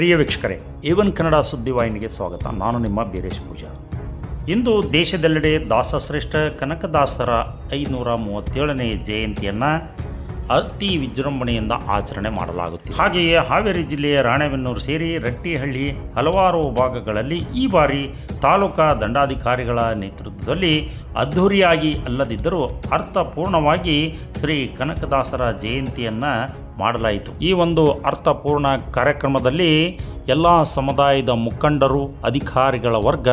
ಪ್ರಿಯ ವೀಕ್ಷಕರೇ ಏವನ್ ಕನ್ನಡ ಸುದ್ದಿವಾಹಿನಿಗೆ ಸ್ವಾಗತ. ನಾನು ನಿಮ್ಮ ಬೀರೇಶ್ ಪೂಜಾ. ಇಂದು ದೇಶದೆಲ್ಲೆಡೆ ದಾಸಶ್ರೇಷ್ಠ ಕನಕದಾಸರ ಐನೂರ ಮೂವತ್ತೇಳನೇ ಜಯಂತಿಯನ್ನು ಅತಿ ವಿಜೃಂಭಣೆಯಿಂದ ಆಚರಣೆ ಮಾಡಲಾಗುತ್ತಿದೆ. ಹಾಗೆಯೇ ಹಾವೇರಿ ಜಿಲ್ಲೆಯ ರಾಣೆಬೆನ್ನೂರು ಸೇರಿ ರಟ್ಟಿಹಳ್ಳಿ ಹಲವಾರು ಭಾಗಗಳಲ್ಲಿ ಈ ಬಾರಿ ತಾಲೂಕಾ ದಂಡಾಧಿಕಾರಿಗಳ ನೇತೃತ್ವದಲ್ಲಿ ಅದ್ಧೂರಿಯಾಗಿ ಅಲ್ಲದಿದ್ದರೂ ಅರ್ಥಪೂರ್ಣವಾಗಿ ಶ್ರೀ ಕನಕದಾಸರ ಜಯಂತಿಯನ್ನು ಮಾಡಲಾಯಿತು. ಈ ಒಂದು ಅರ್ಥಪೂರ್ಣ ಕಾರ್ಯಕ್ರಮದಲ್ಲಿ ಎಲ್ಲ ಸಮುದಾಯದ ಮುಖಂಡರು, ಅಧಿಕಾರಿಗಳ ವರ್ಗ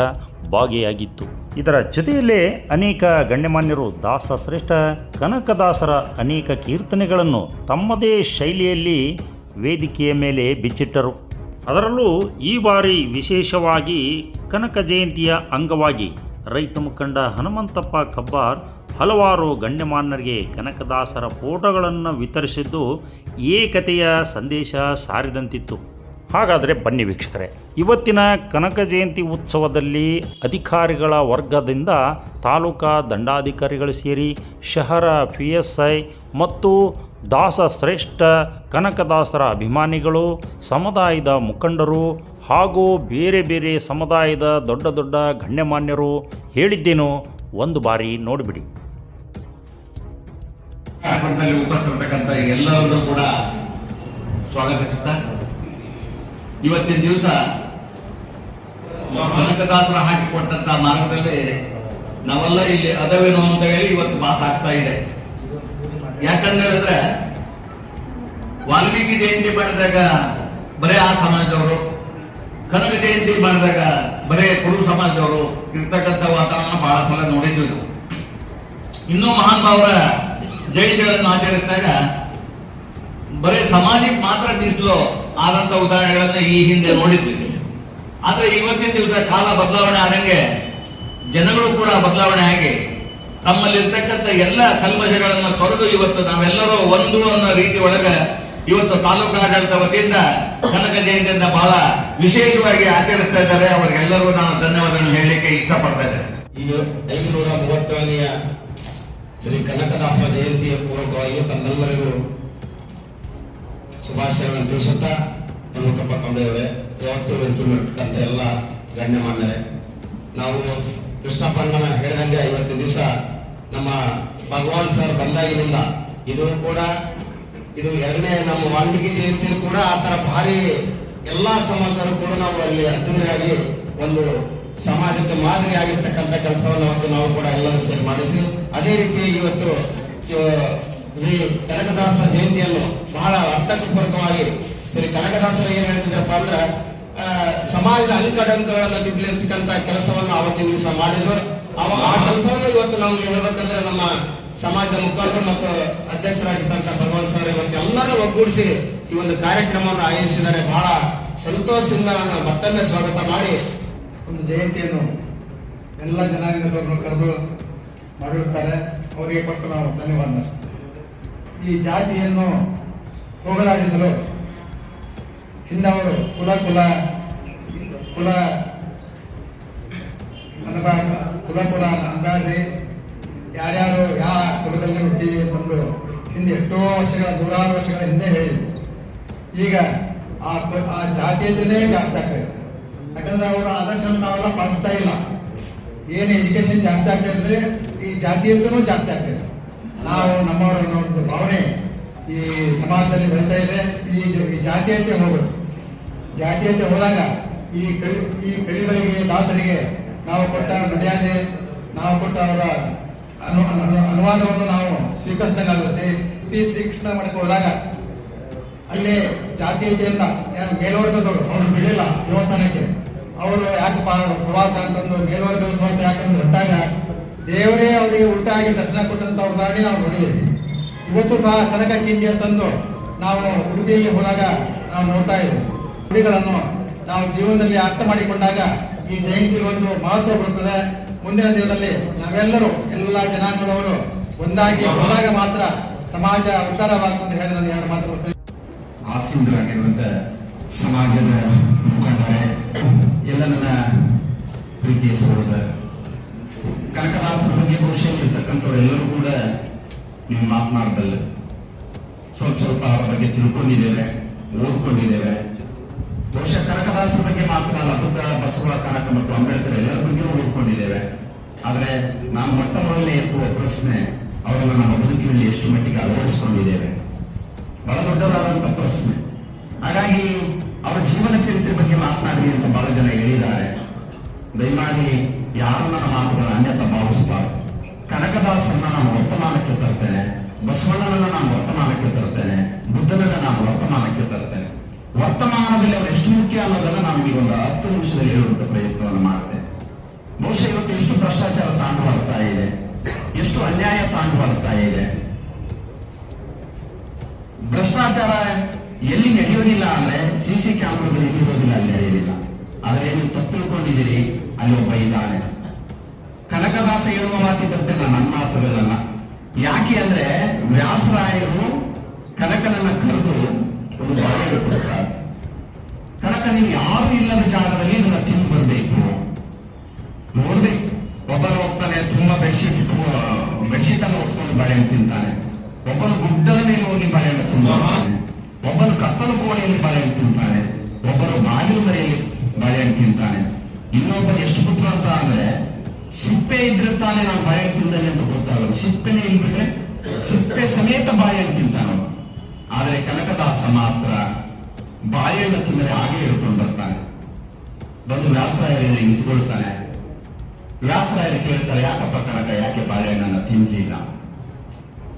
ಭಾಗಿಯಾಗಿತ್ತು. ಇದರ ಜೊತೆಯಲ್ಲೇ ಅನೇಕ ಗಣ್ಯಮಾನ್ಯರು ದಾಸ ಶ್ರೇಷ್ಠ ಕನಕದಾಸರ ಅನೇಕ ಕೀರ್ತನೆಗಳನ್ನು ತಮ್ಮದೇ ಶೈಲಿಯಲ್ಲಿ ವೇದಿಕೆಯ ಮೇಲೆ ಬಿಚ್ಚಿಟ್ಟರು. ಅದರಲ್ಲೂ ಈ ಬಾರಿ ವಿಶೇಷವಾಗಿ ಕನಕ ಜಯಂತಿಯ ಅಂಗವಾಗಿ ರೈತ ಮುಖಂಡ ಹನುಮಂತಪ್ಪ ಕಬ್ಬಾರ್ ಹಲವಾರು ಗಣ್ಯಮಾನ್ಯರಿಗೆ ಕನಕದಾಸರ ಫೋಟೋಗಳನ್ನು ವಿತರಿಸಿದ್ದು ಏಕತೆಯ ಸಂದೇಶ ಸಾರಿದಂತಿತ್ತು. ಹಾಗಾದರೆ ಬನ್ನಿ ವೀಕ್ಷಕರೇ, ಇವತ್ತಿನ ಕನಕ ಜಯಂತಿ ಉತ್ಸವದಲ್ಲಿ ಅಧಿಕಾರಿಗಳ ವರ್ಗದಿಂದ ತಾಲೂಕಾ ದಂಡಾಧಿಕಾರಿಗಳು ಸೇರಿ ಶಹರ, ಪಿ ಎಸ್ ಐ ಮತ್ತು ದಾಸ ಶ್ರೇಷ್ಠ ಕನಕದಾಸರ ಅಭಿಮಾನಿಗಳು, ಸಮುದಾಯದ ಮುಖಂಡರು ಹಾಗೂ ಬೇರೆ ಬೇರೆ ಸಮುದಾಯದ ದೊಡ್ಡ ದೊಡ್ಡ ಗಣ್ಯಮಾನ್ಯರು ಹೇಳಿದ್ದೇನು ಒಂದು ಬಾರಿ ನೋಡಿಬಿಡಿ. ಉಪಸ್ಥಿತರ್ತಕ್ಕಂಥ ಎಲ್ಲರನ್ನೂ ಕೂಡ ಸ್ವಾಗತಿಸುತ್ತ ಇವತ್ತಿನ ದಿವಸ ಕನಕದಾಸರ ಹಾಕಿಕೊಟ್ಟಂತ ಮಾರ್ಗದಲ್ಲಿ ನಾವೆಲ್ಲ ಇಲ್ಲಿ ಅದವೇನು ಅಂತ ಹೇಳಿ ಇವತ್ತು ಮಾಸ ಆಗ್ತಾ ಇದೆ. ಯಾಕಂತ ವಾಲ್ಮೀಕಿ ಜಯಂತಿ ಮಾಡಿದಾಗ ಬರೇ ಆ ಸಮಾಜದವರು, ಕನಕ ಜಯಂತಿ ಮಾಡಿದಾಗ ಬರೇ ಕುರು ಸಮಾಜದವರು, ಇರ್ತಕ್ಕಂಥ ವಾತಾವರಣ ಬಹಳ ಸಲ ನೋಡಿದ್ವಿ ನಾವು. ಇನ್ನೂ ಮಹಾನ್ ಭಾವರ ಜಯಂತಿಗಳನ್ನು ಆಚರಿಸಿದಾಗ ಬರೀ ಸಮಾಜಕ್ಕೆ ಮಾತ್ರ ಮೀಸಲು ಆದಂತ ಉದಾಹರಣೆಗಳನ್ನ ಈ ಹಿಂದೆ ನೋಡಿದ್ವಿ. ಆದ್ರೆ ಇವತ್ತಿನ ದಿವಸ ಕಾಲ ಬದಲಾವಣೆ ಆದಂಗೆ ಜನಗಳು ಕೂಡ ಬದಲಾವಣೆ ಆಗಿ ತಮ್ಮಲ್ಲಿರ್ತಕ್ಕಂಥ ಎಲ್ಲ ಕಲ್ಮಶಗಳನ್ನು ತೊರೆದು ಇವತ್ತು ನಾವೆಲ್ಲರೂ ಒಂದು ಅನ್ನೋ ರೀತಿ ಒಳಗೆ ಇವತ್ತು ತಾಲೂಕು ಆಡಳಿತ ವತಿಯಿಂದ ಕನಕ ಜಯಂತಿಯಿಂದ ಬಹಳ ವಿಶೇಷವಾಗಿ ಆಚರಿಸ್ತಾ ಇದ್ದಾರೆ. ಅವರಿಗೆಲ್ಲರೂ ನಾನು ಧನ್ಯವಾದಗಳನ್ನು ಹೇಳಲಿಕ್ಕೆ ಇಷ್ಟಪಡ್ತಾ ಇದ್ದೇನೆ. ಈ ಐನೂರ ಮೂವತ್ತೇಳನೆಯ ಶ್ರೀ ಕನಕದಾಸರ ಜಯಂತಿಯ ಪೂರ್ವಕವಾಗಿ ತಮ್ಮೆಲ್ಲರಿಗೂ ಶುಭಾಶಯಗಳನ್ನು ತಿಳಿಸುತ್ತಾ ಹನುಮಂತಪ್ಪ ಕಂಬೆಯವರೇ, ಯಾವತ್ತೂ ವೆಂಕಟಂತ ಎಲ್ಲ ಗಣ್ಯಮಾನ್ಯರೇ. ನಾವು ಕೃಷ್ಣಪ್ಪಣ್ಣನ ಹೇಳಿದಂಗೆ ಐವತ್ತು ದಿವಸ ನಮ್ಮ ಭಗವಾನ್ ಸರ್ ಬಂದಾಗಿನಿಂದ ಇದು ಕೂಡ, ಇದು ಎರಡನೇ ನಮ್ಮ ವಾಲ್ಮೀಕಿ ಜಯಂತಿ ಕೂಡ ಆ ತರ ಭಾರಿ ಎಲ್ಲಾ ಸಮಾಜರು ಕೂಡ ನಾವು ಅಲ್ಲಿ ಅದ್ದೂರಿಯಾಗಿ ಒಂದು ಸಮಾಜಕ್ಕೆ ಮಾದರಿ ಆಗಿರ್ತಕ್ಕಂಥ ಕೆಲಸವನ್ನು ನಾವು ಕೂಡ ಎಲ್ಲರೂ ಸೇರಿ ಮಾಡಿದ್ವಿ. ಅದೇ ರೀತಿ ಇವತ್ತು ಶ್ರೀ ಕನಕದಾಸರ ಜಯಂತಿಯನ್ನು ಬಹಳ ಅರ್ಥಪೂರ್ವಕವಾಗಿ ಶ್ರೀ ಕನಕದಾಸರು ಏನ್ ಹೇಳ್ತಿದ್ರಪ್ಪ ಅಂದ್ರೆ ಸಮಾಜದ ಅಂಕಡಂಕಗಳನ್ನು ತಿದ್ದಲಿರ್ತಕ್ಕಂಥ ಕೆಲಸವನ್ನು ಅವತ್ತಿನ ದಿವಸ ಮಾಡಿದ್ರು. ಅವ ಆ ಕೆಲಸವನ್ನು ಇವತ್ತು ನಾವು ಹೇಳ್ಬೇಕಂದ್ರೆ ನಮ್ಮ ಸಮಾಜದ ಮುಖಂಡರು ಮತ್ತು ಅಧ್ಯಕ್ಷರಾಗಿರ್ತಕ್ಕಂಥ ಭಗವಂತ ಸರ್ ಇವತ್ತು ಎಲ್ಲರೂ ಒಗ್ಗೂಡಿಸಿ ಈ ಒಂದು ಕಾರ್ಯಕ್ರಮವನ್ನು ಆಯೋಜಿಸಿದ್ದಾರೆ. ಬಹಳ ಸಂತೋಷದಿಂದ ಮತ್ತೊಮ್ಮೆ ಸ್ವಾಗತ ಮಾಡಿ. ಒಂದು ಜಯಂತಿಯನ್ನು ಎಲ್ಲ ಜನಾಂಗದವ್ರನ್ನು ಕರೆದು ಮಾಡಿರುತ್ತಾರೆ. ಅವರಿಗೆ ಕೊಟ್ಟು ನಾವು ಧನ್ಯವಾದ. ಈ ಜಾತಿಯನ್ನು ಹೋಗಲಾಡಿಸಲು ಅವರು ಕುಲ ಕುಲ ಕುಲ ಅನ್ಬಾರ್ದು ಕುಲ ಕುಲ ಅನ್ಬಾರ್ರಿ ಯಾರ್ಯಾರು ಯಾವ ಕುಲದಲ್ಲಿ ಹುಟ್ಟಿದೆ ಅಂತಂದು ಹಿಂದೆ ಎಷ್ಟೋ ವರ್ಷಗಳ, ನೂರಾರು ವರ್ಷಗಳ ಹಿಂದೆ ಹೇಳಿದ್ರು. ಈಗ ಆ ಆ ಜಾಸ್ತಿ ಆಗ್ತಾ ಇದೆ. ಯಾಕಂದ್ರೆ ಅವರ ಆದರ್ಶವನ್ನು ನಾವೆಲ್ಲ ಪಾಲಿಸ್ತಾ ಇಲ್ಲ. ಏನು ಎಜುಕೇಶನ್ ಜಾಸ್ತಿ ಆಗ್ತಾ ಇರ್ತದೆ, ಈ ಜಾತಿಯಿಂದನೂ ಜಾಸ್ತಿ ಆಗ್ತಾ ಇದೆ. ನಾವು ನಮ್ಮವರ ಒಂದು ಭಾವನೆ ಈ ಸಮಾಜದಲ್ಲಿ ಬೆಳೀತಾ ಇದೆ. ಈ ಈ ಜಾತಿಯಂತೆ ಹೋಗೋದು ಜಾತಿಯಂತೆ ಹೋದಾಗ ಈ ಕವಿ, ಈ ಕವಿಗಳಿಗೆ, ದಾಸರಿಗೆ ನಾವು ಕೊಟ್ಟ ಮರ್ಯಾದೆ, ನಾವು ಕೊಟ್ಟ ಅವರ ಅನು, ಅನು- ಅನುವಾದವನ್ನು ನಾವು ಸ್ವೀಕರಿಸಿದಂಗಾಗುತ್ತೆ. ಪಿ ಶ್ರೀಕೃಷ್ಣ ಮಠಕ್ಕೆ ಹೋದಾಗ ಅಲ್ಲಿ ಜಾತೀಯತೆಯಿಂದ ಮೇಲ್ವರ್ಗದವರು, ಅವರು ಬಿಡಲಿಲ್ಲ ದೇವಸ್ಥಾನಕ್ಕೆ. ಅವರು ಯಾಕಪ್ಪ ಸುವಾಸ ಅಂತಂದು ಮೇಲ್ವರ್ಗ ಸುವಾಸ ಯಾಕಂದ್ರೆ ಹೊಟ್ಟಾಗ ದೇವರೇ ಅವರಿಗೆ ಉಲ್ಟಾಗಿ ದರ್ಶನ ಕೊಟ್ಟಂತ ಉದಾಹರಣೆ ನಾವು ನೋಡಿದ್ದೇವೆ. ಇವತ್ತು ಸಹ ಕನಕ ಕಿಂಡಿ ಅಂತಂದು ನಾವು ಉಡುಪಿಯಲ್ಲಿ ಹೋದಾಗ ನಾವು ನೋಡ್ತಾ ಇದ್ದೀವಿ ಗುಡಿಗಳನ್ನು ನಾವು ಜೀವನದಲ್ಲಿ ಅರ್ಥ ಮಾಡಿಕೊಂಡಾಗ ಈ ಜಯಂತಿ ಒಂದು ಮಹತ್ವ ಬರುತ್ತದೆ. ಮುಂದಿನ ದಿನದಲ್ಲಿ ನಾವೆಲ್ಲರೂ ಎಲ್ಲ ಜನಾಂಗದವರು ಒಂದಾಗಿ ಹೋದಾಗ ಮಾತ್ರ ಸಮಾಜ ಉದ್ಧಾರವಾಗ್ತದೆ ಅಂತ ಹೇಳಿ ನಾನು ಎರಡು ಮಾತು ಮುಗಿಸ್ತೇನೆ. ಸಮಾಜದ ಮುಖಂಡರೇ, ಎಲ್ಲ ನನ್ನ ಪ್ರೀತಿಯ ಸಹೋದರ. ಕನಕದಾಸರ ಬಗ್ಗೆ ಬಹುಶಃ ಇರ್ತಕ್ಕಂಥವರೆಲ್ಲರೂ ಕೂಡ ನೀವು ಮಾತನಾಡಬಲ್ಲ. ಸ್ವಲ್ಪ ಸ್ವಲ್ಪ ಅವರ ಬಗ್ಗೆ ತಿಳ್ಕೊಂಡಿದ್ದೇವೆ, ಓದ್ಕೊಂಡಿದ್ದೇವೆ. ಬಹುಶಃ ಕನಕದಾಸರ ಬಗ್ಗೆ ಮಾತ್ರ ಬುದ್ಧ, ಬಸವ, ಕನಕ ಮತ್ತು ಅಂಬೇಡ್ಕರ್ ಎಲ್ಲರ ಬಗ್ಗೆ ಓದ್ಕೊಂಡಿದ್ದೇವೆ. ಆದರೆ ನಾನು ಮೊಟ್ಟ ಮೊದಲನೇ ಎತ್ತುವ ಪ್ರಶ್ನೆ, ಅವರನ್ನು ನಮ್ಮ ಬದುಕಿನಲ್ಲಿ ಎಷ್ಟು ಮಟ್ಟಿಗೆ ಅಳವಡಿಸಿಕೊಂಡಿದ್ದೇವೆ? ಬಹಳ ದೊಡ್ಡದಾದಂತ ಪ್ರಶ್ನೆ. ಹಾಗಾಗಿ ಅವರ ಜೀವನ ಚರಿತ್ರೆ ಬಗ್ಗೆ ಮಾತನಾಡಿ ಅಂತ ಬಹಳ ಜನ ಹೇಳಿದ್ದಾರೆ. ದಯಮಾಡಿ ಯಾರು ನನ್ನ ಮಾತುಗಳ ಅನ್ಯತ ಭಾವಿಸಬಾರದು. ಕನಕದಾಸನ್ನ ನಾನು ವರ್ತಮಾನಕ್ಕೆ ತರ್ತೇನೆ. ಬಸವಣ್ಣನನ್ನ ನಾನು ವರ್ತಮಾನಕ್ಕೆ ತರ್ತೇನೆ. ಬುದ್ಧನನ್ನ ನಾನು ವರ್ತಮಾನಕ್ಕೆ ತರ್ತೇನೆ. ವರ್ತಮಾನದಲ್ಲಿ ಅವರು ಎಷ್ಟು ಮುಖ್ಯ ಅನ್ನೋದನ್ನ ನಾನು ಈಗ ಒಂದು ಹತ್ತು ನಿಮಿಷದಲ್ಲಿ ಹೇಳುವಂತ ಪ್ರಯತ್ನವನ್ನು ಮಾಡ್ತೇನೆ. ಬಹುಶಃ ಇವತ್ತು ಎಷ್ಟು ಭ್ರಷ್ಟಾಚಾರ ತಾಂಡು ಬರ್ತಾ ಇದೆ. ಎಷ್ಟು ಅನ್ಯಾಯ ತಾಂಡು ಬರ್ತಾ ಇದೆ. ಭ್ರಷ್ಟಾಚಾರ ಎಲ್ಲಿ ನಡೆಯೋದಿಲ್ಲ ಅಂದ್ರೆ ಸಿ ಸಿ ಕ್ಯಾಮ್ರಾದಲ್ಲಿ ಇರೋದಿಲ್ಲ ಅಲ್ಲಿ ನಡೆಯೋದಿಲ್ಲ. ಆದ್ರೆ ನೀವು ತತ್ತುಕೊಂಡಿದ್ದೀರಿ ಅಲ್ಲಿ ಒಬ್ಬ ಇದ್ದಾನೆ. ಕನಕದಾಸ ಹೇಳುವ ಮಾತಿದ್ದಂತೆಲ್ಲ ನನ್ನ ಮಾತುಗಳಲ್ಲ ಯಾಕೆ ಅಂದ್ರೆ ವ್ಯಾಸರಾಯರು ಕನಕನನ್ನ ಕರೆದು ಒಂದು ಬಾಳೆಯನ್ನು ಕೊಡ್ತಾರೆ ಕನಕ ನೀವು ಯಾರು ಇಲ್ಲದ ಜಾಗದಲ್ಲಿ ನನ್ನ ತಿಂದು ಬರಬೇಕು? ನೋಡ್ಬೇಕು. ಒಬ್ಬರು ಹೋಗ್ತಾನೆ ತುಂಬಾ ಬೆಡ್ಶೀಟ್ ಬೆಡ್ಶೀಟ್ ಅನ್ನು ಹೊತ್ಕೊಂಡು ಬಾಳೆಹಣ್ಣು ತಿಂತಾನೆ. ಒಬ್ಬರು ಗುಡ್ಡದ ಮೇಲೆ ಹೋಗಿ ಬಾಳೆಹಣ್ಣು ತಿಂತಾನೆ. ಒಬ್ಬನು ಕತ್ತಲು ಕೋಣೆಯಲ್ಲಿ ಬಾಳೆಹಣ್ಣು ತಿಂತಾನೆ ಒಬ್ಬರು ಬಾಗಿಲು ಮನೆಯಲ್ಲಿ ಬಾಳೆಹಣ್ಣು ತಿಂತಾನೆ. ಇನ್ನೊಬ್ಬರು ಎಷ್ಟು ಪುತ್ರ ಅಂತ ಅಂದ್ರೆ, ಸಿಪ್ಪೆ ಇದ್ರೆ ತಾನೇ ನಾನು ಬಾಳೆಹಣ್ಣು ತಿಂದಾನೆ ಅಂತ ಗೊತ್ತಾಗಲ್ಲ. ಸಿಪ್ಪೆನೇ ಇಲ್ಬಿಟ್ರೆ ಸಿಪ್ಪೆ ಸಮೇತ ಬಾಳೆಹಣ್ಣು ತಿಂತಾನ ಆದರೆ ಕನಕದಾಸ ಮಾತ್ರ ಬಾಳೆಹಣ್ಣು ತಿಂದರೆ ಹಾಗೆ ಹೇಳ್ಕೊಂಡು ಬರ್ತಾನೆ. ಬಂದು ವ್ಯಾಸರಾಯರಿಗೆ ನಿಂತ್ಕೊಳ್ತಾನೆ ವ್ಯಾಸರಾಯರು ಕೇಳ್ತಾರೆ, ಯಾಕಪ್ಪ ಕನಕ, ಯಾಕೆ ಬಾಳೆಹಣ್ಣನ್ನ ತಿನ್ಲಿಲ್ಲ?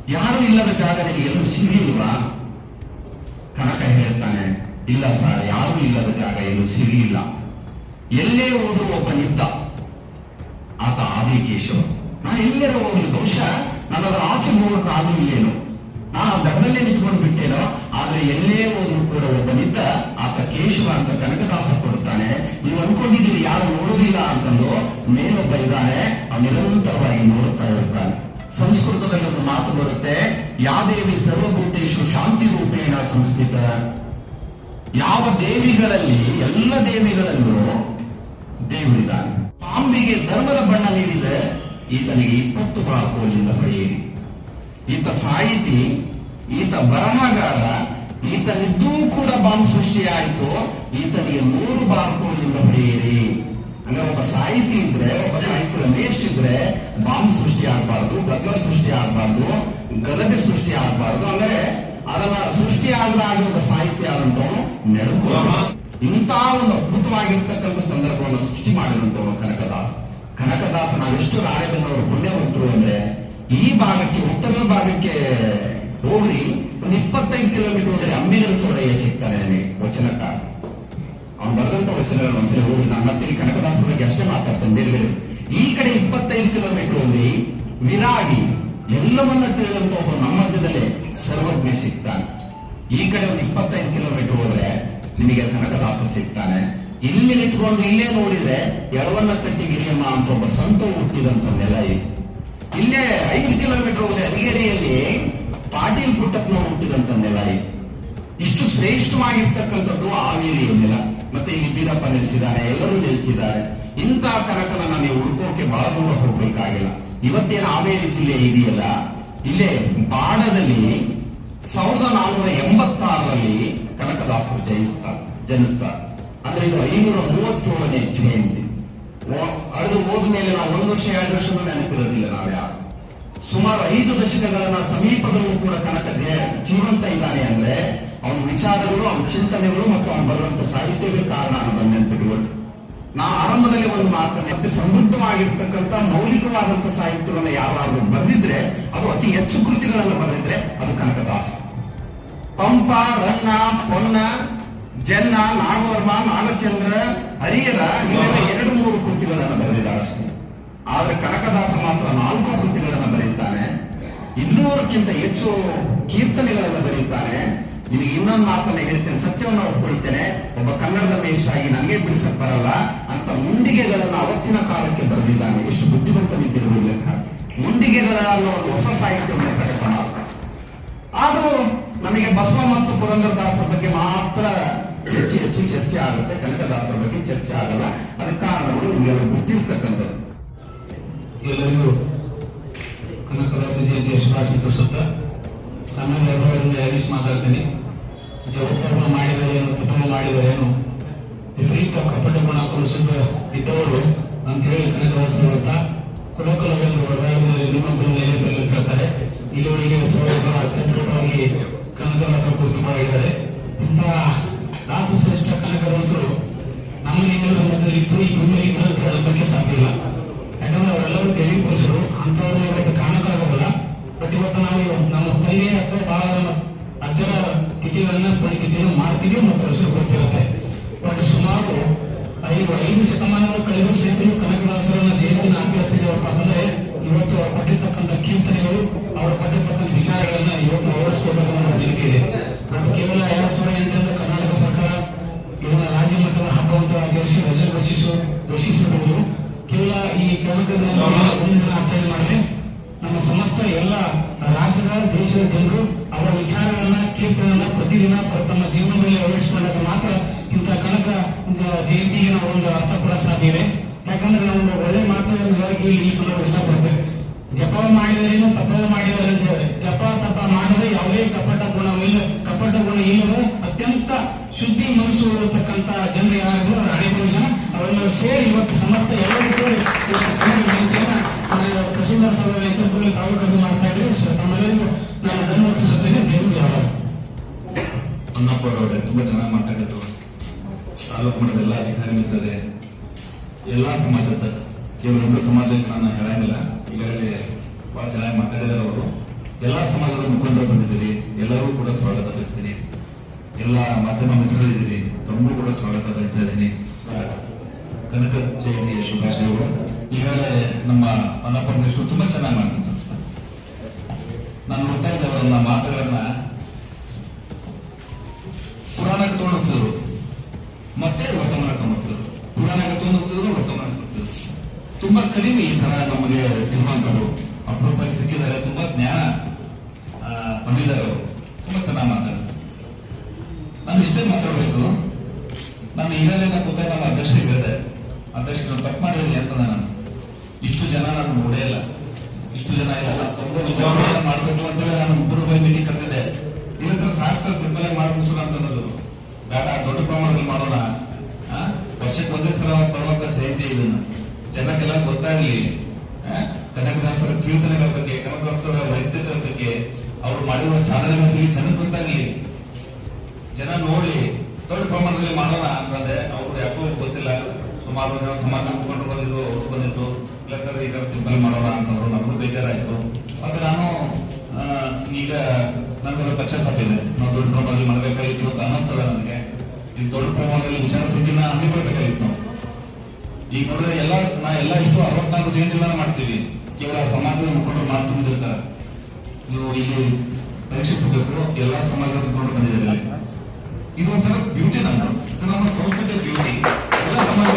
ಯಾರು ಇಲ್ಲದ ಜಾಗದಲ್ಲಿ ಎಲ್ಲೂ ಸಿಗಲಿಲ್ವಾ? ಕನಕ ಹೇಳ್ತಾನೆ ಇಲ್ಲ ಸರ್, ಯಾರು ಇಲ್ಲದ ಜಾಗ ಏನು? ಸಿಗಲಿಲ್ಲ ಎಲ್ಲೇ ಹೋದ್ರು ಒಬ್ಬನಿದ್ದ ಆತ ಆದಿಕೇಶವ. ನಾ ಎಲ್ಲರ ಹೋಗಿ? ಬಹುಶಃ ನಾನು ಅದರ ಆಚೆ ಮೂಲಕ ಆಗಲಿಲ್ಲೇನು? ನಾ ದಡದಲ್ಲೇ ನಿಂತ್ಕೊಂಡು ಬಿಟ್ಟೇನೋ? ಆದ್ರೆ ಎಲ್ಲೇ ಹೋದ್ರು ಕೂಡ ಒಬ್ಬನಿದ್ದ ಆತ ಕೇಶವ ಅಂತ ಕನಕದಾಸ ಕೊಡುತ್ತಾನೆ. ನೀವು ಅನ್ಕೊಂಡಿದ್ದೀರಿ, ಯಾರು ನೋಡುದಿಲ್ಲ ಅಂತಂದು. ಮೇಲೊಬ್ಬ ಇದ್ದಾನೆ. ಅವ್ನು ನೋಡುತ್ತಾ ಇರ್ತಾನೆ. ಸಂಸ್ಕೃತದಲ್ಲಿ ಒಂದು ಮಾತು ಬರುತ್ತೆ ಯಾದೇವಿ ಸರ್ವಭೂತೇಶು ಶಾಂತಿ ರೂಪೇಣ ಸಂಸ್ಥಿತ. ಯಾವ ದೇವಿಗಳಲ್ಲಿ, ಎಲ್ಲ ದೇವಿಗಳಲ್ಲೂ ದೇವರಿದ್ದಾನೆ ಪಾಂಬಿಗೆ ಧರ್ಮದ ಬಣ್ಣ ನೀಡಿದೆ, ಈತನಿಗೆ ಇಪ್ಪತ್ತು ಬಾರ್ಕೋಲಿಂದ ಪಡೆಯಿರಿ ಈತ ಸಾಹಿತಿ, ಈತ ಬರಹಗಾರ, ಈತನಿದ್ದೂ ಕೂಡ ಬಾಂಬ್ ಸೃಷ್ಟಿಯಾಯಿತು, ಈತನಿಗೆ ಮೂರು ಬಾರ್ಕೋಲಿಂದ ಹೊಡೆಯಿರಿ. ಅಂದ್ರೆ ಒಬ್ಬ ಸಾಹಿತಿ ಇದ್ರೆ, ಒಬ್ಬ ಸಾಹಿತ್ಯ ಮೇಷ್ಟ್ ಇದ್ರೆ ಬಾಂಬ್ ಸೃಷ್ಟಿ ಆಗ್ಬಾರ್ದು ಗದ್ದ ಸೃಷ್ಟಿ ಆಗ್ಬಾರ್ದು, ಗಲಭೆ ಸೃಷ್ಟಿ ಆಗ್ಬಾರ್ದು. ಅಂದ್ರೆ ಅದರ ಸೃಷ್ಟಿ ಆಗಲಾಗಿ ಒಬ್ಬ ಸಾಹಿತ್ಯ ಆದಂತವನು ನಡೆದು ಇಂಥ ಒಂದು ಅದ್ಭುತವಾಗಿರ್ತಕ್ಕಂಥ ಸಂದರ್ಭವನ್ನು ಸೃಷ್ಟಿ ಮಾಡಿರುವಂತವನು ಕನಕದಾಸ. ಕನಕದಾಸ ನಾವೆಷ್ಟು ಮುಂದೆ ಪುಣ್ಯವಂತರು ಅಂದ್ರೆ ಈ ಭಾಗಕ್ಕೆ ಉತ್ತರ ಭಾಗಕ್ಕೆ ಹೋಗಿ ಒಂದು ಇಪ್ಪತ್ತೈದು ಕಿಲೋಮೀಟರ್ ಹೋದ್ರೆ ಅಂಬಿಗರ ಚೌಡಯ್ಯ ಸಿಗ್ತಾನೆ ಅಲ್ಲಿ ವಚನಕಾರ. ಅವ್ನು ಬರೆದಂತ ವಚನಗಳು ಒಂದ್ಸಲ ಹೋಗಿ ನಾನು ಮತ್ತೆ ಈ ಕನಕದಾಸರ ಬಗ್ಗೆ ಅಷ್ಟೇ ಮಾತಾಡ್ತೇನೆ ಬೇರೆ ಬೇರೆ. ಈ ಕಡೆ ಇಪ್ಪತ್ತೈದು ಕಿಲೋಮೀಟರ್ ಹೋಗಿ ವಿರಾಗಿ ಎಲ್ಲವನ್ನ ತಿಳಿದಂತ ಒಬ್ಬ ನಮ್ಮ ಮಧ್ಯದಲ್ಲೇ ಸರ್ವಜ್ಞ ಸಿಗ್ತಾನೆ. ಈ ಕಡೆ ಒಂದು ಇಪ್ಪತ್ತೈದು ಕಿಲೋಮೀಟರ್ ಹೋದ್ರೆ ನಿಮಗೆ ಕನಕದಾಸ ಸಿಗ್ತಾನೆ. ಇಲ್ಲಿ ನಿಂತ್ಕೊಂಡು ಇಲ್ಲೇ ನೋಡಿದ್ರೆ ಎಳವನ್ನ ಕಟ್ಟಿ ಗಿರಿಯಮ್ಮ ಅಂತ ಒಬ್ಬ ಸಂತ ಹುಟ್ಟಿದಂತ ನೆಲ ಇದು. ಇಲ್ಲೇ ಐದು ಕಿಲೋಮೀಟರ್ ಹೋದ್ರೆ ಅಲಿಗೆರೆಯಲ್ಲಿ ಪಾಟೀಲ್ ಪುಟ್ಟಪ್ಪನ ಹುಟ್ಟಿದಂತ ನೆಲ ಇದು. ಇಷ್ಟು ಶ್ರೇಷ್ಠವಾಗಿರ್ತಕ್ಕಂಥದ್ದು ಹಾವೇರಿಯ ನೆಲ. ಮತ್ತೆ ಇಲ್ಲಿ ಬೀರಪ್ಪ ನೆಲೆಸಿದ್ದಾರೆ, ಎಲ್ಲರೂ ನೆಲೆಸಿದ್ದಾರೆ. ಇಂತಹ ಕನಕನ ನೀವು ಹುಡ್ಕೋಕೆ ಬಹಳ ದೂರ ಹೋಗ್ಬೇಕಾಗಿಲ್ಲ. ಇವತ್ತೇನು ಹಾವೇರಿ ಜಿಲ್ಲೆ ಇದೆಯಲ್ಲ? ಇಲ್ಲೇ ಬಾಣದಲ್ಲಿ ಸಾವಿರದ ನಾನ್ನೂರ ಎಂಬತ್ತಾರರಲ್ಲಿ ಕನಕದಾಸರು ಜಯಿಸ್ತಾರೆ ಜನಿಸ್ತಾರೆ ಅಂದ್ರೆ ಇದು ಐನೂರ ಮೂವತ್ತೇಳನೇ ಜಯಂತಿ. ಅಳೆದು ಹೋದ ಮೇಲೆ ನಾವು ಒಂದು ವರ್ಷ, ಎರಡು ವರ್ಷ ನೆನಪಿರೋದಿಲ್ಲ ನಾವ್ಯಾರು. ಸುಮಾರು ಐದು ದಶಕಗಳನ್ನ ಸಮೀಪದಲ್ಲೂ ಕೂಡ ಕನಕ ಜಯ ಜೀವಂತ ಇದ್ದಾನೆ ಅಂದ್ರೆ ಅವನ ವಿಚಾರಗಳು, ಅವನ ಚಿಂತನೆಗಳು ಮತ್ತು ಅವನು ಬರುವಂತ ಸಾಹಿತ್ಯವೇ ಕಾರಣ ಅನ್ನೋದನ್ನ ನೆನಪಿಟ್ಟುಕೊಂಡು ನಾ ಆರಂಭದಲ್ಲಿ ಒಂದು ಮಾತನ್ನು, ಅತಿ ಸಮೃದ್ಧವಾಗಿರ್ತಕ್ಕಂಥ ಮೌಲಿಕವಾದಂತ ಸಾಹಿತ್ಯವನ್ನು ಯಾರಾದ್ರೂ ಬರೆದಿದ್ರೆ, ಅದು ಅತಿ ಹೆಚ್ಚು ಕೃತಿಗಳನ್ನು ಬರೆದಿದ್ರೆ, ಅದು ಕನಕದಾಸ. ಪಂಪ, ರನ್ನ, ಪೊನ್ನ, ಜನ್ನ, ನಾಗವರ್ಮ, ನಾಗಚಂದ್ರ ಹರಿಯರ ಎರಡು ಮೂರು ಕೃತಿಗಳನ್ನು ಬರೆದಿದ್ದಾರೆ ಅಷ್ಟೇ ಆದ್ರೆ ಕನಕದಾಸ ಮಾತ್ರ ನಾಲ್ಕು ಕೃತಿಗಳನ್ನು ಬರೆಯುತ್ತಾನೆ. ಇನ್ನೂರಕ್ಕಿಂತ ಹೆಚ್ಚು ಕೀರ್ತನೆಗಳನ್ನು ಬರೆಯುತ್ತಾನೆ. ನಿಮಗೆ ಇನ್ನೊಂದು ಮಾತನ್ನ ಹೇಳ್ತೇನೆ, ಸತ್ಯವನ್ನು ಒಪ್ಕೊಳ್ತೇನೆ. ಒಬ್ಬ ಕನ್ನಡದ ಮೇಷಾಗಿ ನನಗೆ ಬಿಡಿಸಕ್ ಬರಲ್ಲ. ಅಂತ ಮುಂಡಿಗೆಗಳನ್ನು ಅವತ್ತಿನ ಕಾಲಕ್ಕೆ ಬರೆದಿದ್ದಾನೆ. ಎಷ್ಟು ಬುದ್ಧಿವಂತ ಲೆಕ್ಕ. ಮುಂಡಿಗೆಗಳ ಅನ್ನೋ ಒಂದು ಹೊಸ ಸಾಹಿತ್ಯವನ್ನು ಪ್ರಕಟ ಆದರೂ ನಮಗೆ ಬಸವ ಮತ್ತು ಪುರಂದರದಾಸರ ಬಗ್ಗೆ ಮಾತ್ರ ಹೆಚ್ಚು ಹೆಚ್ಚು ಚರ್ಚೆ ಆಗುತ್ತೆ. ಕನಕದಾಸರ ಬಗ್ಗೆ ಚರ್ಚೆ ಆಗಲ್ಲ. ಅದಕ್ಕೆ ಕಾರಣಗಳು ನಿಮಗೆಲ್ಲ ಗೊತ್ತಿರ್ತಕ್ಕಂಥದ್ದು. ಎಲ್ಲರಿಗೂ ಕನಕದಾಸ ಜಯಂತಿಯ ಶುಭಾಶಯ ತೋರಿಸುತ್ತಾ, ಸಣ್ಣ ವ್ಯಾಪಾರದಿಂದ ಯಾರೀಶ್ ಮಾತಾಡ್ತೀನಿ. ಜವಪರ್ವ ಮಾಡಿದರೇನು ತುಪ್ಪ ಮಾಡಿದರೇನು ವಿಪರೀತ ಕಪಟ ಗುಣ ಕಲಿಸಿದ ಇದ್ದವರು ಅಂತ ಹೇಳಿ ಕನಕದಾಸರು ಅಂತ ಕುಲಕುಲವೆಂದು ನಿಮ್ಮ ಇನ್ನೊಬ್ಬರು ನೆಲೆಯಲ್ಲಿ ಕೇಳ್ತಾರೆ ಇಲ್ಲಿವರೆಗೆ ಸಹೋದರ ಅತ್ಯಂತವಾಗಿ ಕನಕದಾಸ ಕುರಿತು ಮಾಡಿದ್ದಾರೆ ಇಂತಹ ದಾಸಶ್ರೇಷ್ಠ ಕನಕದಾಸರು ನಮ್ಮ ನಿಮ್ಮೆಲ್ಲರ ಮಧ್ಯೆ ಇದ್ದು ಈ ಭೂಮಿಯಲ್ಲಿ ಇದ್ರು ಅಂತ ಹೇಳೋದಕ್ಕೆ ಸಾಧ್ಯ ಇಲ್ಲ. ಯಾಕಂದ್ರೆ ಅವರೆಲ್ಲರೂ ತೆಲಿ ಪುರುಷರು ಅಂಥವ್ರನ್ನ ಇವತ್ತು ಕಾಣಕ್ಕಾಗೋದಿಲ್ಲ. ಬಟ್ ಇವತ್ತು ನಾವು ನಮ್ಮ ತಂದೆ ಅಥವಾ ಬಹಳ ಅಜ್ಜರ ತಿಥಿಗಳನ್ನ ಪುಣ್ಯತಿಥಿಯನ್ನು ಮಾಡ್ತೀವಿ ಮತ್ತು ಹೆಸರು ಗೊತ್ತಿರುತ್ತೆ ಬಟ್ ಸುಮಾರು ಐದು ಐದು ಶತಮಾನಗಳು ಕಳೆದ ಸಹಿತ ಕನಕದಾಸರನ್ನ ಜಯಂತಿನ ಆಚರಿಸ್ತಿದ್ದೇವಪ್ಪ ಅಂತಂದ್ರೆ, ಇವತ್ತು ಅವ್ರು ಪಟ್ಟಿರ್ತಕ್ಕಂಥ ಕೀರ್ತನೆಗಳು, ಅವರು ಪಟ್ಟಿರ್ತಕ್ಕಂಥ ವಿಚಾರಗಳನ್ನ ಇವತ್ತು ಅಳವಡಿಸ್ಕೊಳ್ಬೇಕು ಅನ್ನೋ ಅವಶ್ಯಕತೆ ಇದೆ. ಅದು ಕೇವಲ ಎರಡ್ ಸಾವಿರದ ಎಂಟರಿಂದ ಕರ್ನಾಟಕ ಸರ್ಕಾರ ಇವನ್ನ ರಾಜ್ಯ ಮಟ್ಟದ ಹಬ್ಬ ಅಂತ ಆಚರಿಸಿ ರಜೆ ಘೋಷಿಸು, ಘೋಷಿಸಬಹುದು. ಕೇವಲ ಈ ಒಂದಿನ ಆಚರಣೆ ಮಾಡಿದ್ರೆ ನಮ್ಮ ಸಮಸ್ತ ಎಲ್ಲ ರಾಜ್ಯದ ದೇಶದ ಜನರು ಅವರ ವಿಚಾರಗಳನ್ನ ಕೀರ್ತನೆಯನ್ನ ಪ್ರತಿದಿನ ಪ್ರ- ತಮ್ಮ ಜೀವನದಲ್ಲಿ ಅಳವಡಿಸಿಕೊಂಡಾಗ ಮಾತ್ರ ಇಂಥ ಕನಕ ಜಯಂತಿಗೆ ನಾವು ಒಂದು ಅರ್ಥ ಕೊಡಕ್ ಸಾಧ್ಯ ಇದೆ. ಯಾಕಂದ್ರೆ ನಾವು ಒಂದು ಒಳ್ಳೆ ಮಾತುಗಳನ್ನು ಇಲ್ಲಿ ಈ ಸಂದರ್ಭ ಇಷ್ಟಪಡ್ತೇವೆ ಜಪ ಮಾಡಿದರೇನು ತಪ ಮಾಡಿದರೆ ಹೇಳಿ. ಜಪ, ತಪ ಮಾಡಿದ್ರೆ ಯಾವುದೇ ಕಪಟ ಗುಣವಿಲ್ಲ ಕಪಟ ಗುಣ ಇಲ್ಲವೋ ಅತ್ಯಂತ ಶುದ್ಧಿ ಮನಸ್ಸು ಇರತಕ್ಕಂತ ಜನರು ಯಾರು ಹಣೆ ಜನ ಅವರೆಲ್ಲರೂ ಸೇರಿ ಇವತ್ತು ಸಮಸ್ತ ಎಲ್ಲರೂ ತಹಸೀಲ್ದಾರ್ ಸಭೆ ನೇತೃತ್ವದಲ್ಲಿ ತಾಲೂಕು ಮಾಡ್ತಾ ಇದ್ದೀವಿ ಸೊ ತಮ್ಮೆಲ್ಲರಿಗೂ ನಾನು ಧನ್ಯವಾದಿಸುತ್ತೇನೆ ಜೈ ಜವಾಹರ್ ಅವರೇ ತುಂಬಾ ಚೆನ್ನಾಗಿ ಮಾತಾಡಿದ್ರು ತಾಲೂಕು ಮಟ್ಟದ ಎಲ್ಲ ಅಧಿಕಾರಿ ಮಿತ್ರರೇ, ಎಲ್ಲಾ ಸಮಾಜದ ಕೇವಲ ಒಂದು ಸಮಾಜಕ್ಕೆ ನಾನು ಹೇಳಂಗಿಲ್ಲ. ಈಗಾಗಲೇ ಬಹಳ ಚೆನ್ನಾಗಿ ಮಾತಾಡಿದ್ದಾರೆ ಅವರು. ಎಲ್ಲಾ ಸಮಾಜದ ಮುಖಂಡರು ಬಂದಿದ್ದೀರಿ. ಎಲ್ಲರೂ ಕೂಡ ಸ್ವಾಗತ ಬಯಸ್ತೀನಿ ಎಲ್ಲ ಮಾಧ್ಯಮ ಮಿತ್ರರಿದ್ದೀರಿ. ತಮಗೂ ಕೂಡ ಸ್ವಾಗತ ಬಯಸ್ತಾ ಇದ್ದೀನಿ. ಕನಕ ಜಯಂತಿಯ ಶುಭಾಶಯಗಳು. ಈಗಾಗಲೇ ನಮ್ಮ ಎಷ್ಟು ತುಂಬಾ ಚೆನ್ನಾಗಿ ಮಾಡ್ತಾರೆ ನಾನು ನೋಡ್ತಾ ಇದ್ದವರನ್ನ ಮಾತುಗಳನ್ನ. ಪುರಾಣಕ್ಕೆ ತಗೊಂಡು ಹೋಗ್ತಿದ್ರು ಮತ್ತೆ ವರ್ತಮಾನ ತಗೊಂಡು ಹೋಗ್ತಿದ್ರು ಪುರಾಣಕ್ಕೆ ತಗೊಂಡು ಹೋಗ್ತಿದ್ರು ವರ್ತಮಾನ ತುಂಬಾ ಕಡಿಮೆ ಈ ತರ ನಮಗೆ ಸಿಂಹಾಂತರು ಅಪರೂಪಕ್ಕೆ ಸಿಕ್ಕಿದಾಗ ತುಂಬಾ ಜ್ಞಾನ ಆ, ಹೊಂದಿದ್ದಾರೆ ಅವರು ತುಂಬಾ ಚೆನ್ನಾಗಿ ಮಾತಾಡಿದ್ರು ನಾನು ಇಷ್ಟೇ ಮಾತಾಡಬೇಕು ನಾನು ಈಗಾಗಲೇ ನಾನು ಕೂತ ನಮ್ಮ ಅಧ್ಯಕ್ಷರಿಗೆ ಹೇಳಿದೆ ಅಧ್ಯಕ್ಷರು ತಪ್ಪು ಮಾಡಿರಲಿ ಅಂತ ನಾನು ಇಷ್ಟು ಜನ ನಾನು ನೋಡೇ ಇಷ್ಟು ಜನ ಇಲ್ಲ. ನಾನು ತುಂಬ ಮಾಡಬೇಕು ಅಂತೇಳಿ ನಾನು ಇಬ್ಬರು ಬೈ ಮೀಟಿಂಗ್ ಕರೆದಿದ್ದೆ. ಇಲ್ಲ ಸರ್, ಸಾಕು ಸರ್ ಮಾಡಿ ಮುಗಿಸೋಣ ಅಂತ ಅನ್ನೋದು. ಬೇಡ, ದೊಡ್ಡ ಪ್ರಮಾಣದಲ್ಲಿ ಮಾಡೋಣ? ವರ್ಷಕ್ಕೆ ಒಂದೇ ಸಲ ಬರುವಂತ ಜಯಂತಿ ಇದನ್ನ ಜನಕ್ಕೆಲ್ಲ ಗೊತ್ತಾಗ್ಲಿ? ಕನಕದಾಸರ ಕೀರ್ತನೆಗಳ ಬಗ್ಗೆ, ಕನಕದಾಸರ ವೈದ್ಯತೆ ಬಗ್ಗೆ ಅವರು ಮಾಡಿರುವ ಸಾಧನೆಗಳ ಬಗ್ಗೆ ಜನಕ್ಕೆ ಗೊತ್ತಾಗ್ಲಿ. ಜನ ನೋಡಿ, ದೊಡ್ಡ ಪ್ರಮಾಣದಲ್ಲಿ ಮಾಡೋಣ ಅಂತಂದ್ರೆ ಅವ್ರು ಯಾಕೋ ಗೊತ್ತಿಲ್ಲ. ಜನ ಸಮಾಜ ಮುಖಂಡರು ಬಂದಿದ್ರು ಅವರು ಬಂದಿದ್ರು ಇಲ್ಲ ಸರ್, ಈಗ ಸಿಂಪಲ್ ಮಾಡೋಣ ಅಂತಂದ್ರು ನಮಗೂ ಬೇಜಾರಾಯ್ತು. ಮತ್ತೆ ನಾನು ಈಗ ನನಗೊಂದು ಪಕ್ಷ ಇದೆ. ನಾವು ದೊಡ್ಡ ಪ್ರಮಾಣದಲ್ಲಿ ಮಾಡಬೇಕಾಗಿತ್ತು ಅಂತ ಅನ್ನಿಸ್ತದೆ ನನಗೆ. ಈ ದೊಡ್ಡ ಪ್ರಮಾಣದಲ್ಲಿ ವಿಚಾರ ಸಿದ್ಧಿನ ಹಮ್ಮಿಕೊಳ್ಬೇಕಾಗಿತ್ತು ನಾವು ಈಗ ನೋಡಿದ್ರೆ ಎಲ್ಲ, ನಾ ಎಲ್ಲ ಇಷ್ಟು ಅರವತ್ನಾಲ್ಕು ಜಯಂತಿಗಳನ್ನ ಮಾಡ್ತೀವಿ. ಕೇವಲ ಸಮಾಜದ ಮುಖಂಡರು ಮಾತು ಬಂದಿರ್ತಾರೆ. ನೀವು ಇಲ್ಲಿ ಪರೀಕ್ಷಿಸಬೇಕು. ಎಲ್ಲ ಸಮಾಜದ ಮುಖಂಡರು ಬಂದಿದ್ದಾರೆ ಇದು ಒಂಥರ ಬ್ಯೂಟಿ ನಮ್ಮ ನಮ್ಮ ಸಂಸ್ಕೃತಿಯ ಬ್ಯೂಟಿ ಎಲ್ಲ ಸಮಾಜ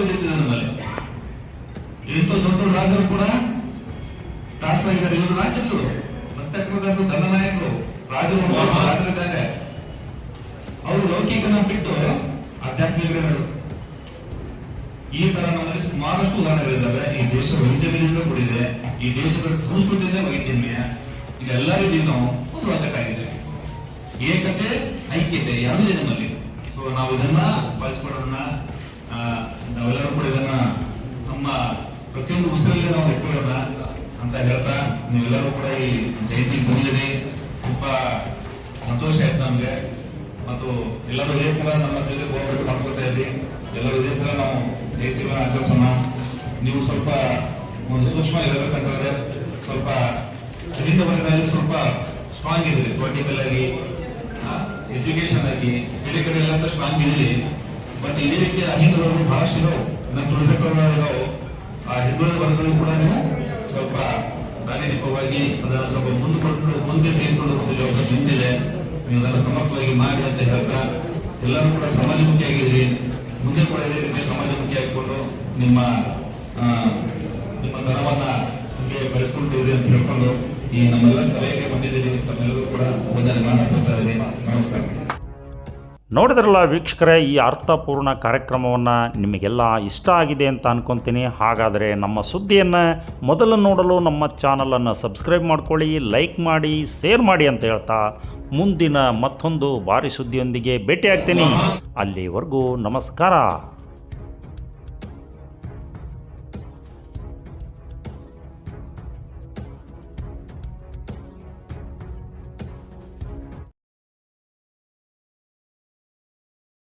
ವೈವಿಧ್ಯ ನಮ್ಮಲ್ಲಿ ಎಂತ ದೊಡ್ಡ ರಾಜರು ಕೂಡ ದಾಸರಾಗಿದ್ದಾರೆ. ಇವರು ರಾಜರು ಭಕ್ತ ಧನನಾಯಕರು ರಾಜರು ರಾಜರಿದ್ದಾರೆ ಅವರು ಲೌಕಿಕನ ಬಿಟ್ಟು ಆಧ್ಯಾತ್ಮಿಕರು ಈ ತರ ನಮ್ಮಲ್ಲಿ ಸುಮಾರಷ್ಟು ಉದಾಹರಣೆಗಳಿದ್ದಾವೆ. ಈ ದೇಶ ವೈದ್ಯಮಿನಿಂದ ಕೂಡಿದೆ. ಈ ದೇಶದ ಸಂಸ್ಕೃತಿಯಿಂದ ವೈದ್ಯಮಯ ಇದೆಲ್ಲ ರೀತಿ ಒಂದು ಮುಂದುವರಬೇಕಾಗಿದೆ ಏಕತೆ ಐಕ್ಯತೆ ಯಾವುದೇ ನಮ್ಮಲ್ಲಿ. ಸೊ ನಾವು ಇದನ್ನ ಪಾಲಿಸ್ಕೊಳ್ಳೋದನ್ನ ಆ, ನಾವೆಲ್ಲರೂ ಕೂಡ ಇದನ್ನ ನಮ್ಮ ಪ್ರತಿಯೊಂದು ಉಸಿರಲ್ಲಿ ನಾವು ಇಟ್ಕೊಳ್ಳೋಣ ಅಂತ ಹೇಳ್ತಾ ನೀವೆಲ್ಲರೂ ಕೂಡ ಈ ಜಯಂತಿ ಬಂದಿದೆ ತುಂಬಾ ಸಂತೋಷ ಆಯ್ತು ನಮ್ಗೆ. ಮತ್ತು ಎಲ್ಲರೂ ಇದೇ ತರ ನಮ್ಮ ಜೊತೆ ಕೋಆಪರೇಟ್ ಮಾಡ್ಕೊತಾ ಇದ್ರಿ ಎಲ್ಲರೂ ಇದೇ ತರ ನಾವು ಜಯಂತಿಗಳನ್ನ ಆಚರಿಸೋಣ. ನೀವು ಸ್ವಲ್ಪ ಒಂದು ಸೂಕ್ಷ್ಮ ಇರಬೇಕಂತಂದ್ರೆ ಸ್ವಲ್ಪ ಅಲ್ಲಿಂದ ವರ್ಗದಲ್ಲಿ ಸ್ವಲ್ಪ ಸ್ಟ್ರಾಂಗ್ ಇದ್ರಿ ಪೊಲಿಟಿಕಲ್ ಆಗಿ ಎಜುಕೇಶನ್ ಆಗಿ, ಬೇರೆ ಕಡೆ ಎಲ್ಲ ಸ್ಟ್ರಾಂಗ್ ಇದ್ರಿ ಬಟ್ ಇದೇ ರೀತಿಯ ಹಿಂದುಳಿದ ಬಹಳಷ್ಟು ಇದಾವೆ ಇದಾವೆ ಆ ಹಿಂದುಳಿದ ವರ್ಗಗಳು ಕೂಡ ನೀವು ಸ್ವಲ್ಪ ದಾರಿದೀಪವಾಗಿ ಅದನ್ನು ಸ್ವಲ್ಪ ಮುಂದುಕೊಂಡು ಮುಂದೆ ತೆಗೆದುಕೊಂಡು ಜವಾಬ್ದಾರಿ ನಿಂತಿದೆ ನೀವು ಅದನ್ನು ಸಮರ್ಥವಾಗಿ ಮಾಡಿ ಅಂತ ಹೇಳ್ತಾ ಎಲ್ಲರೂ ಕೂಡ ಸಮಾಜಮುಖಿಯಾಗಿರಿ ಮುಂದೆ ಕೂಡ ಇದೇ ರೀತಿ ಸಮಾಜಮುಖಿ ಆಗಿಕೊಂಡು ನಿಮ್ಮ ನಿಮ್ಮ ತನವನ್ನ ನಿಮಗೆ ಬೆಳೆಸ್ಕೊಂಡಿರಿ ಅಂತ ಹೇಳ್ಕೊಂಡು ಈ ನಮ್ಮೆಲ್ಲ ಸಭೆಗೆ ಬಂದಿದ್ದೀರಿ ತಮ್ಮೆಲ್ಲರೂ ಕೂಡ ವಂದನೆ ಮಾಡಿ ನಮಸ್ಕಾರ ನೋಡಿದ್ರಲ್ಲ ವೀಕ್ಷಕರೇ, ಈ ಅರ್ಥಪೂರ್ಣ ಕಾರ್ಯಕ್ರಮವನ್ನು ನಿಮಗೆಲ್ಲ ಇಷ್ಟ ಆಗಿದೆ ಅಂತ ಅನ್ಕೊತೀನಿ. ಹಾಗಾದರೆ ನಮ್ಮ ಸುದ್ದಿಯನ್ನು ಮೊದಲು ನೋಡಲು ನಮ್ಮ ಚಾನಲನ್ನು ಸಬ್ಸ್ಕ್ರೈಬ್ ಮಾಡ್ಕೊಳ್ಳಿ ಲೈಕ್ ಮಾಡಿ ಶೇರ್ ಮಾಡಿ ಅಂತ ಹೇಳ್ತಾ ಮುಂದಿನ ಮತ್ತೊಂದು ಭಾರಿ ಸುದ್ದಿಯೊಂದಿಗೆ ಭೇಟಿಯಾಗ್ತೀನಿ. ಅಲ್ಲಿವರೆಗೂ ನಮಸ್ಕಾರ.